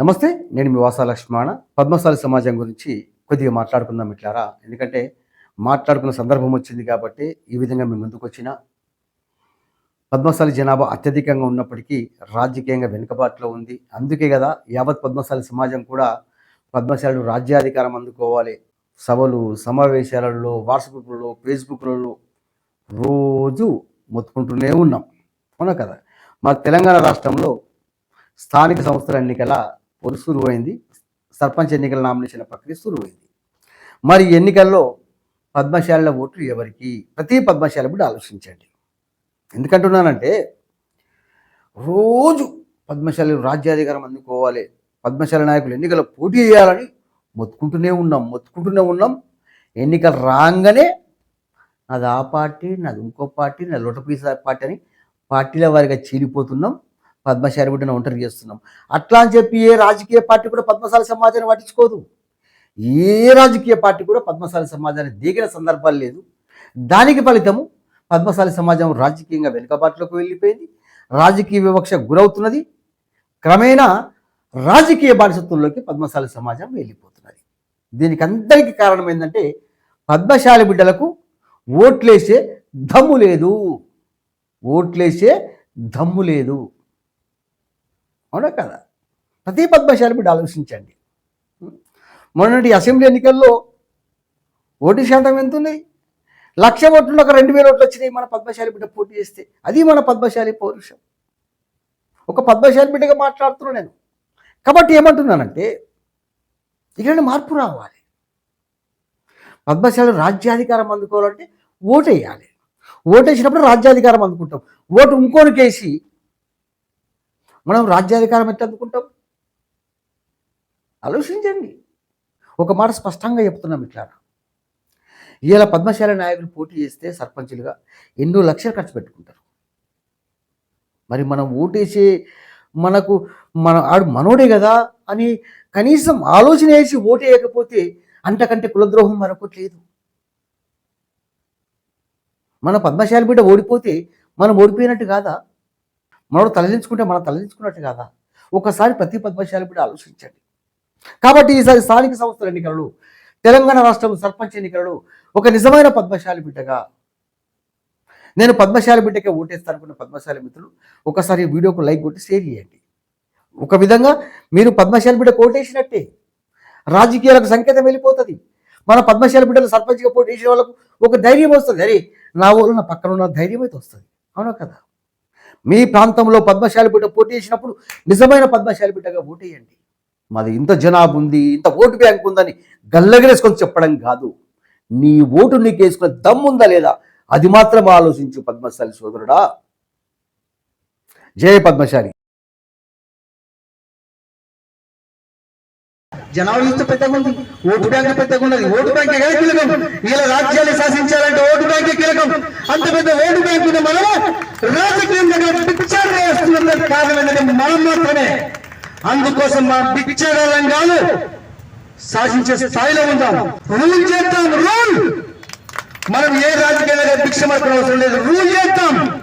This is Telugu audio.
నమస్తే నేను మీ వాసా లక్ష్మణ. పద్మశాలి సమాజం గురించి కొద్దిగా మాట్లాడుకుందాం ఇట్లారా ఎందుకంటే మాట్లాడుకున్న సందర్భం వచ్చింది కాబట్టి ఈ విధంగా మీ ముందుకు వచ్చిన పద్మశాలి జనాభా అత్యధికంగా ఉన్నప్పటికీ రాజకీయంగా వెనుకబాటులో ఉంది. అందుకే కదా యావత్ పద్మశాలి సమాజం కూడా పద్మశాలుడు రాజ్యాధికారం అందుకోవాలి. సభలు సమావేశాలలో వాట్సాప్లలో ఫేస్బుక్లలో రోజు మొత్తుకుంటూనే ఉన్నాం. అవునా కదా? మా తెలంగాణ రాష్ట్రంలో స్థానిక సంస్థల ఎన్నికల పొరు సురువైంది. సర్పంచ్ ఎన్నికల నామినేషన్ ప్రక్రియ సురువైంది. మరి ఈ ఎన్నికల్లో పద్మశాల ఓట్లు ఎవరికి? ప్రతి పద్మశాల కూడా ఆలోచించండి. ఎందుకంటున్నానంటే రోజు పద్మశాలి రాజ్యాధికారం అందుకోవాలి. పద్మశాల నాయకులు ఎన్నికల్లో పోటీ చేయాలని మొత్తుకుంటూనే ఉన్నాం మొత్తుకుంటూనే ఉన్నాం. ఎన్నికలు రాగానే నాది ఆ పార్టీ నాది ఇంకో పార్టీ నాది లొటపీస పార్టీ అని పార్టీల వారిగా చీలిపోతున్నాం. పద్మశాలి బిడ్డను ఒంటరి చేస్తున్నాం. అట్లా అని చెప్పి ఏ రాజకీయ పార్టీ కూడా పద్మశాలి సమాజాన్ని పట్టించుకోదు ఏ రాజకీయ పార్టీ కూడా పద్మశాలి సమాజాన్ని దిగిన సందర్భాలు లేదు. దానికి ఫలితము పద్మశాలి సమాజం రాజకీయంగా వెనుకబాటులోకి వెళ్ళిపోయింది. రాజకీయ వివక్ష గురవుతున్నది. క్రమేణా రాజకీయ బానిసత్వంలోకి పద్మశాలి సమాజం వెళ్ళిపోతున్నది. దీనికి అందరికీ కారణం ఏంటంటే పద్మశాలి బిడ్డలకు ఓట్లేసే దమ్ము లేదు. ఓట్లేసే దమ్ము లేదు. అవునా కదా? ప్రతి పద్మశాలి బిడ్డ ఆలోచించండి. మొన్నటి అసెంబ్లీ ఎన్నికల్లో ఓటు శాతం ఎంత ఉంది లక్ష ఓట్లు ఒక రెండు వేల ఓట్లు వచ్చినాయి మన పద్మశాలి బిడ్డ పోటీ చేస్తే. అది మన పద్మశాలి పౌరుషం. ఒక పద్మశాలి బిడ్డగా మాట్లాడుతున్నాను నేను. కాబట్టి ఏమంటున్నానంటే ఇక్కడ మార్పు రావాలి. పద్మశాలి రాజ్యాధికారం అందుకోవాలంటే ఓటు వేయాలి ఓటు వేసినప్పుడు రాజ్యాధికారం అందుకుంటాం. ఓటు ఇంకోనికేసి మనం రాజ్యాధికారం ఎట్లా అందుకుంటాం ఆలోచించండి. ఒక మాట స్పష్టంగా చెప్తున్నాం ఇట్లా. ఇలా పద్మశాల నాయకులు పోటీ చేస్తే సర్పంచులుగా ఎన్నో లక్షలు ఖర్చు పెట్టుకుంటారు. మరి మనం ఓటేసి మనకు మన ఆడు మనోడే కదా అని కనీసం ఆలోచన వేసి ఓటు అంతకంటే కులద్రోహం మరొకటి లేదు. మన పద్మశాల బిడ్డ ఓడిపోతే మనం ఓడిపోయినట్టు కాదా? మనోడు తలదించుకుంటే మనం తలదించుకున్నట్టు కాదా? ఒకసారి ప్రతి పద్మశాలి బిడ్డ ఆలోచించండి. కాబట్టి ఈసారి స్థానిక సంస్థల ఎన్నికలు తెలంగాణ రాష్ట్రం సర్పంచ్ ఎన్నికలు ఒక నిజమైన పద్మశాలి బిడ్డగా నేను పద్మశాలి బిడ్డకే ఓటేస్తాను అనుకున్న పద్మశాలి మిత్రులు ఒకసారి వీడియోకు లైక్ కొట్టి షేర్ చేయండి. ఒక విధంగా మీరు పద్మశాలి బిడ్డకు ఓటేసినట్టే రాజకీయాలకు సంకేతం వెళ్ళిపోతుంది. మన పద్మశాలి బిడ్డలు సర్పంచ్గా పోటీ చేసే వాళ్ళకు ఒక ధైర్యం వస్తుంది. అరే నా ఊరు నా పక్కన ఉన్న ధైర్యం అయితే వస్తుంది. అవునా కదా? మీ ప్రాంతంలో పద్మశాలి బిడ్డ పోటీ చేసినప్పుడు నిజమైన పద్మశాలి బిడ్డగా ఓటేయండి. మాది ఇంత జనాభా ఉంది ఇంత ఓటు బ్యాంక్ ఉందని గల్లగలేసుకొని చెప్పడం కాదు. నీ ఓటు నీకు వేసుకునే దమ్ముందా లేదా? అది మాత్రం ఆలోచించు పద్మశాలి సోదరుడా. జయ పద్మశాలి. జనాభా చూస్తే పెద్దగా ఉంది ఓటు బ్యాంక్ పెద్దగా ఉన్నది. ఓటు బ్యాంక్ కదా కీలకం. ఇలా రాజ్యాన్ని శాసించాలంటే ఓటు బ్యాంకే కీలకం. అంత పెద్ద ఓటు బ్యాంక్ మనము మనం మాత్రమే అందుకోసం మా పిక్చర్ కాదు శాసించే స్థాయిలో ఉందాం. రూల్ చేద్దాం రూల్! మనం ఏ రాజకీయాలుగా భిక్ష అవసరం లేదు. రూల్ చేద్దాం!